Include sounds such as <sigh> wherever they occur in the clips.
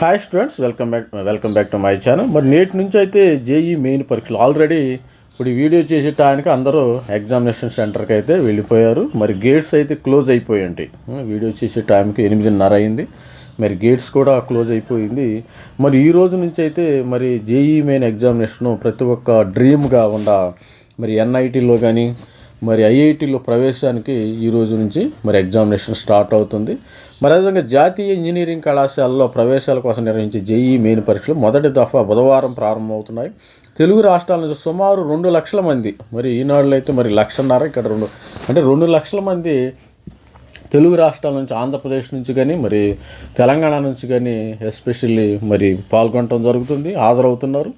Hi students welcome back welcome back to my channel మరి నేటి నుంచి అయితే జేఈ మెయిన్ పరీక్షలు. ఆల్రెడీ ఇప్పుడు ఈ వీడియో చేసే టైంకి అందరూ ఎగ్జామినేషన్ సెంటర్కి అయితే వెళ్ళిపోయారు. మరి గేట్స్ అయితే క్లోజ్ అయిపోయి ఉంటాయి. వీడియో చేసే టైంకి ఎనిమిదిన్నర అయింది. మరి గేట్స్ కూడా క్లోజ్ అయిపోయింది. మరి ఈ రోజు నుంచి అయితే మరి జేఈ మెయిన్ ఎగ్జామినేషన్ ప్రతి ఒక్క డ్రీమ్గా ఉండ మరి ఎన్ఐటీలో కానీ మరి ఐఐటిలో ప్రవేశానికి ఈ రోజు నుంచి మరి ఎగ్జామినేషన్ స్టార్ట్ అవుతుంది. మరి అదేవిధంగా జాతీయ ఇంజనీరింగ్ కళాశాలలో ప్రవేశాల కోసం నిర్వహించే జేఈ మెయిన్ పరీక్షలు మొదటి దఫా బుధవారం ప్రారంభమవుతున్నాయి. తెలుగు రాష్ట్రాల నుంచి సుమారు రెండు లక్షల మంది మరి ఈనాడులో అయితే మరి లక్షన్నర ఇక్కడ రెండు అంటే రెండు లక్షల మంది తెలుగు రాష్ట్రాల నుంచి ఆంధ్రప్రదేశ్ నుంచి కానీ మరి తెలంగాణ నుంచి కానీ ఎస్పెషల్లీ మరి పాల్గొనడం జరుగుతుంది హాజరవుతున్నారు.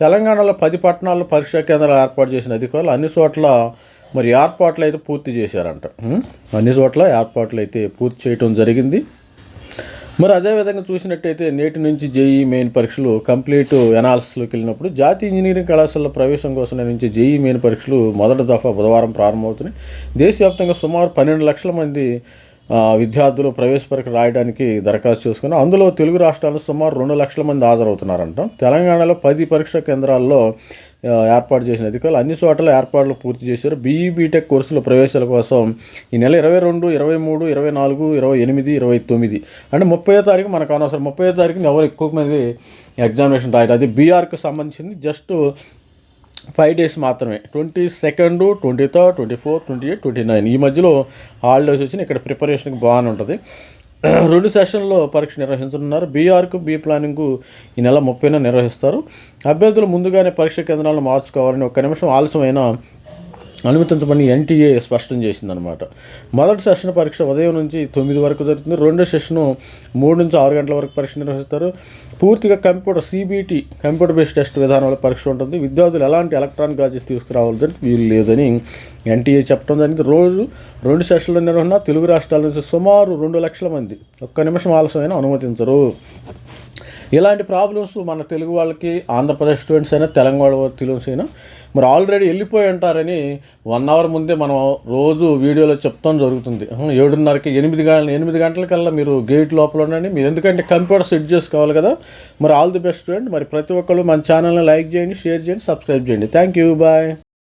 తెలంగాణలో పది పట్టణాల్లో పరీక్షా కేంద్రాలు ఏర్పాటు చేసిన అధికారులు అన్ని చోట్ల మరి ఏర్పాట్లు అయితే పూర్తి చేశారంట. అన్ని చోట్ల ఏర్పాట్లు అయితే పూర్తి చేయటం జరిగింది. మరి అదేవిధంగా చూసినట్టయితే నేటి నుంచి జేఈ మెయిన్ పరీక్షలు కంప్లీట్ ఎనాలిసిస్లోకి వెళ్ళినప్పుడు జాతీయ ఇంజనీరింగ్ కళాశాలలో ప్రవేశం కోసం నిర్వహించే జేఈ మెయిన్ పరీక్షలు మొదటి దఫా బుధవారం ప్రారంభమవుతున్నాయి. దేశవ్యాప్తంగా సుమారు పన్నెండు లక్షల మంది విద్యార్థులు ప్రవేశ పరీక్ష రాయడానికి దరఖాస్తు చేసుకుని అందులో తెలుగు రాష్ట్రాల్లో సుమారు రెండు లక్షల మంది హాజరవుతున్నారంట. తెలంగాణలో పది పరీక్షా కేంద్రాల్లో ఏర్పాటు చేసిన అధికారులు అన్ని చోట్ల ఏర్పాట్లు పూర్తి చేశారు. బీఈ బీటెక్ కోర్సుల ప్రవేశాల కోసం ఈ నెల ఇరవై రెండు ఇరవై మూడు ఇరవై నాలుగు ఇరవై ఎనిమిది ఇరవై తొమ్మిది అంటే ముప్పై తారీఖు మనకు అనవసరం. ముప్పై తారీఖున ఎవరు ఎక్కువ మంది ఎగ్జామినేషన్ రాయరు. అది బీఆర్కి సంబంధించింది. జస్ట్ ఫైవ్ డేస్ మాత్రమే. Twenty second twenty third twenty four twenty eight twenty nine. ఈ మధ్యలో హాలిడేస్ వచ్చిన ఇక్కడ ప్రిపరేషన్కి బాగానే ఉంటుంది. <clears throat> రెండు సెషన్లో పరీక్ష నిర్వహించనున్నారు. బీఆర్కు బీ ప్లానింగ్కు ఈ నెల ముప్పైన నిర్వహిస్తారు. అభ్యర్థులు ముందుగానే పరీక్ష కేంద్రాలను మార్చుకోవాలని ఒక్క నిమిషం ఆలస్యమైన అనుమతించమని ఎన్టీఏ స్పష్టం చేసిందనమాట మొదటి సెషన్ పరీక్ష ఉదయం నుంచి తొమ్మిది వరకు జరుగుతుంది. రెండో సెషను మూడు నుంచి ఆరు గంటల వరకు పరీక్ష నిర్వహిస్తారు. పూర్తిగా computer CBT computer based test విధానంలో పరీక్ష ఉంటుంది. విద్యార్థులు ఎలాంటి ఎలక్ట్రానిక్ గాజెట్ తీసుకురావాలని వీలు లేదని ఎన్టీఏ చెప్పడం జరిగింది. రోజు రెండు సెషన్ల నిర్వహణ తెలుగు రాష్ట్రాల నుంచి సుమారు రెండు లక్షల మంది. ఒక్క నిమిషం ఆలస్యమైన అనుమతించరు. ఇలాంటి ప్రాబ్లమ్స్ మన తెలుగు వాళ్ళకి ఆంధ్రప్రదేశ్ స్టూడెంట్స్ అయినా తెలంగాణ తెలుగు అయినా మరి ఆల్రెడీ వెళ్ళిపోయి ఉంటారని వన్ అవర్ ముందే మనం రోజు వీడియోలో చెప్తాం జరుగుతుంది. ఏడున్నరకి ఎనిమిది గంటల ఎనిమిది గంటలకల్లా మీరు గేట్ లోపల ఉండండి. మీరు ఎందుకంటే కంప్యూటర్ సెట్ చేసుకోవాలి కదా. మరి ఆల్ ది బెస్ట్ స్టూడెంట్ మరి ప్రతి ఒక్కళ్ళు మన ఛానల్ని లైక్ చేయండి షేర్ చేయండి సబ్స్క్రైబ్ చేయండి. Thank you bye